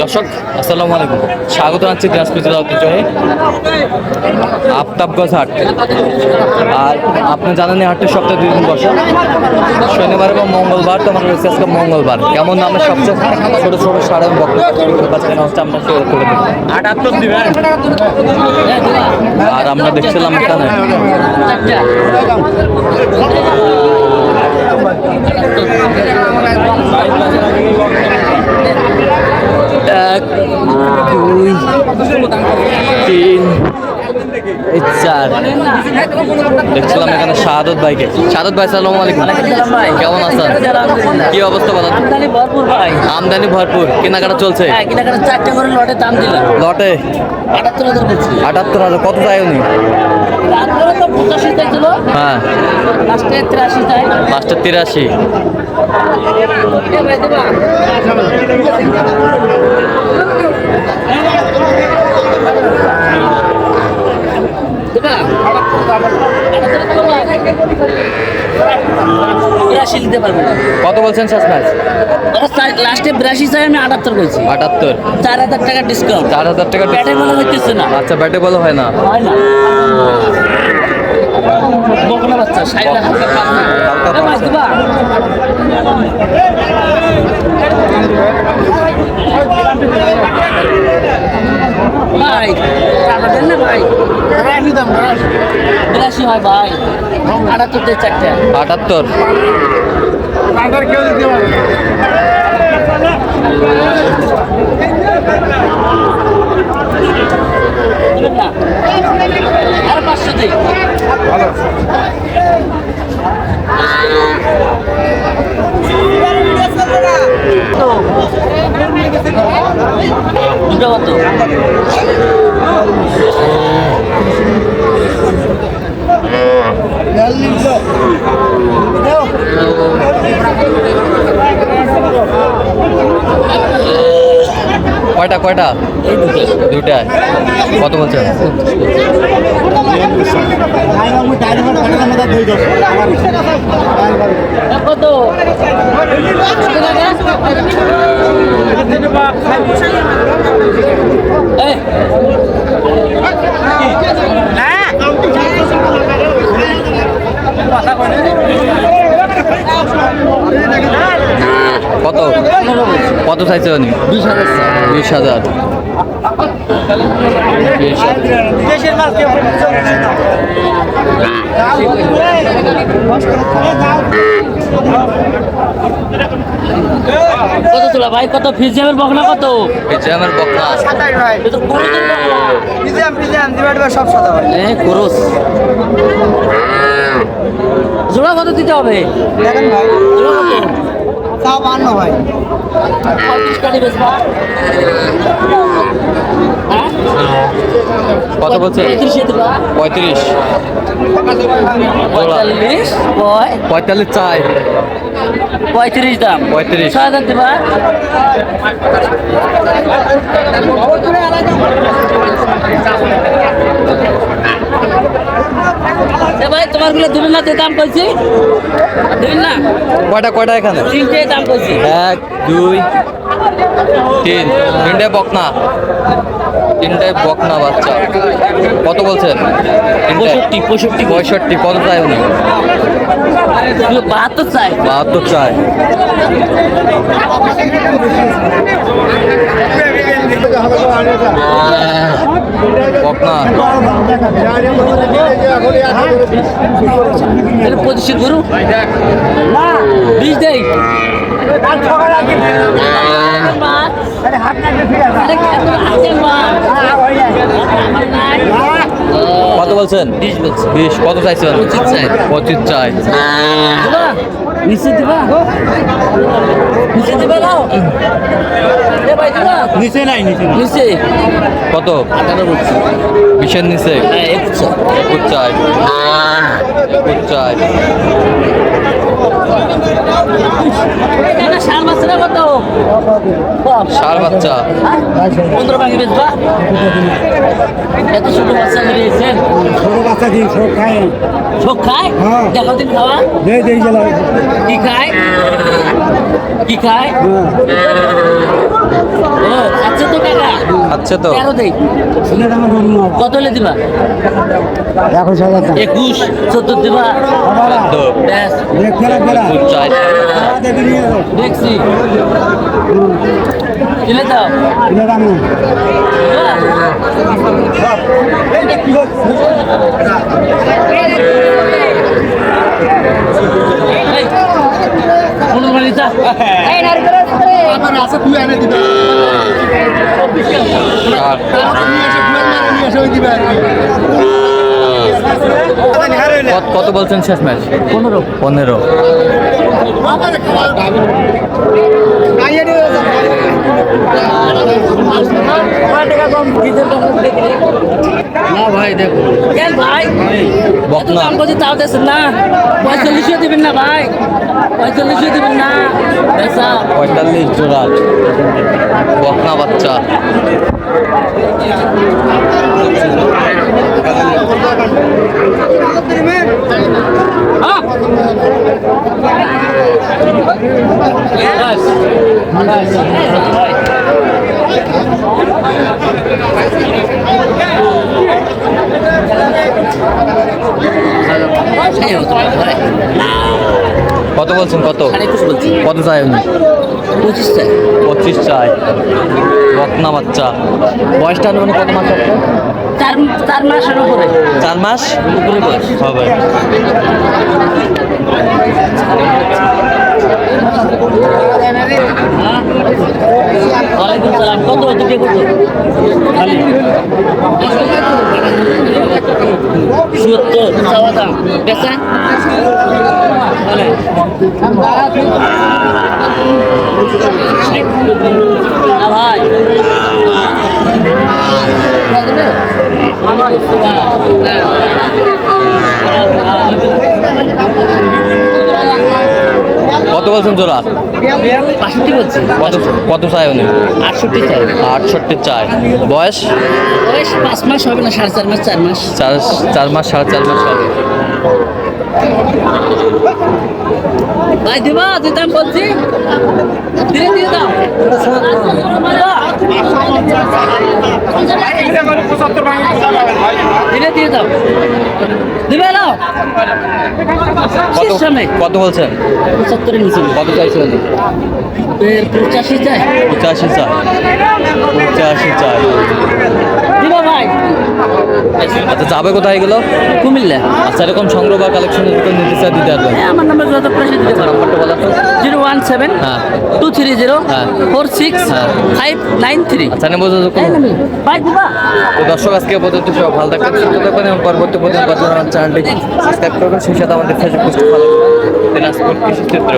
দর্শক আসসালামু আলাইকুম। স্বাগত জানাচ্ছি দিনাজপুর জেলা ঐতিহ্যবাহী আফতাবগঞ্জ হাট। আর আপনি জানেন এই হাটটি সপ্তাহে দুই দিন বসে। শনিবার এবং মঙ্গলবার তো আমার রয়েছে আজকে মঙ্গলবার। কেমন নামে সবচেয়ে ছোট ছোট সার এবং বক্তব্য হচ্ছে আমরা সেগুলো করে দেবো আটাত্তর দিবেন আর আমরা দেখছিলাম এখানে এক দুই তিন এই চার। দেখছিলাম এখানে শাহাদত ভাইকে। শাহাদত ভাই সালাম আলাইকুম। কেমন আছেন? কি অবস্থা বলেন? আমদানি ভরপুর, কেনাকাটা চলছে? লটে? আটাত্তর হাজার, কত চাই উনি? হ্যাঁ। লাস্টে তিরাশি। মাস্টার নিতে পারব না। কত বলছেন শেষ ম্যাচ? লাস্টে বিরাশি চাই আমি আটাত্তর বলছি। আটাত্তর। চার হাজার টাকা ডিসকাউন্ট চার হাজার টাকা ব্যাটে বলা হইতেছে না। আচ্ছা ব্যাটে বলো হয় না। হয় না। বকনা বাচ্চা? ভাই টাকা দেন না ভাই। বিরাশি হয় ভাই। আটাত্তর দিয়ে চারটে। আটাত্তর। আর পাঁচশো দিই দুটো কত? কয়টা কয়টা? দুটো কত বলছেন? কত কত চাইছে উনি? বিশ হাজার। বিশ হাজার কত তোলা ভাই? কত? ফিজ যাবের বকনা কত? এই যে আমার বকনা। এ তো কোনোদিন সব সাদা ভাই। এ করস জোড়া কত দিতে হবে? দেখেন ভাই। জোড়া কত? তাও বান্ন বেচবা। হ্যাঁ? কত বলছে? দিবা। পঁয়ত্রিশ। পঁয়তাল্লিশ পঁয়তাল্লিশ চাই। পঁয়ত্রিশ দাম। পঁয়ত্রিশ। ছয় হাজার দিবা। এ ভাই তোমারগুলো দিবেন না দাম কইছি। দুই না? কয়টা কয়টা এখানে? তিনটে দাম কইছি। এক দুই তিন। তিনটায় বকনা। তিনটায় বকনা বাচ্চা। কত বলছেন? পঁয়ষট্টি পঁয়ষট্টি। পঁয়ষট্টি কত চাই উনি? বাহাত্তর চাই বাহাত্তর চাই বকনা পঁচিশে গরু? বিশ দেই। কত বলছেন? বিশ কত চাইছেন? পঁচিশ চাই। পঁচিশ চাই। দিবা? নিচে দিবা? নিচে দিবা নাও। এ ভাই দিবা? নিচে নাই নিচে নিচে। কত? বিশের নিচে? হ্যাঁ একুশ চাই। একুশ চাই। এটা সার কত বাচ্চা। পনেরো ভাঙি বেচবা। এত ছোট বাচ্চা বেরিয়েছেন ছোট বাচ্চা দিন সব খায়? শোক খায়? হ্যাঁ। দেখো দিন খাওয়া। কি খায়? কি খায়? হচ্ছে তো ছেলের আমার গরু কত হলে দিবা? একুশ হাজার একুশ চোদ্দ দিবা। তো দেখছি। দিলে দাও। আর কত- কত বলছেন শেষ ম্যাচ? পনেরো। পনেরো। না ভাই দেখো। কেন ভাই? এত। দাম করছে তাও দেশের না। পঁয়তাল্লিশও দিবেন না ভাই। পঁয়তাল্লিশও দিবেন না। বেসা পঁয়তাল্লিশ জোড়া বকনা বাচ্চা। কত বলছেন? কত? বলছি কত চাই উনি? পঁচিশ চাই। পঁচিশ চাই বকনা বাচ্চা। বয়সটা মানে কত মাস চার চার মাসের উপরে। চার মাস? উপরে বয়স। হবে ওয়ালাইকুম সালাম কত দুটো কত খালি সত্তর চাওয়া দাম বেচা ভাই কত বলছেন জোড়া বাষট্টি বলছি। কত কত চাই উনি? আটষট্টি চাই। আটষট্টি চাই। বয়স? বয়স পাঁচ মাস হবে না সাড়ে চার মাস চার মাস। চার চার মাস সাড়ে চার মাস হবে। ভাই দিবা দিতাম বলছি। ধীরে ধীরে দাও। ধীরে ধীরে দাও। দিবে নাও। কত বলছেন? পঁচাত্তরের নিচে। কত এর পঁচাশি চাই। পঁচাশি চাই। পঁচাশি চাই। দিবা ভাই। আচ্ছা যাবে কোথায় এগুলো? কুমিল্লা। আচ্ছা এরকম সংগ্রহ বা চাই দিতে পারবেন হ্যাঁ আমার নাম্বার যত দিতে পারো। নাম্বারটা বলা তো। Zero seven two three zero. Four six. Five nine three আচ্ছা নেব তো দর্শক আজকে পর্যন্ত সব ভালো থাকবেন সুস্থ থাকবেন এবং পরবর্তী পর্যন্ত আমার চ্যানেলটি সাবস্ক্রাইব করবেন। সেই সাথে আমাদের ফেসবুক ফলো করবেন। দিনাজপুর কৃষি চিত্র।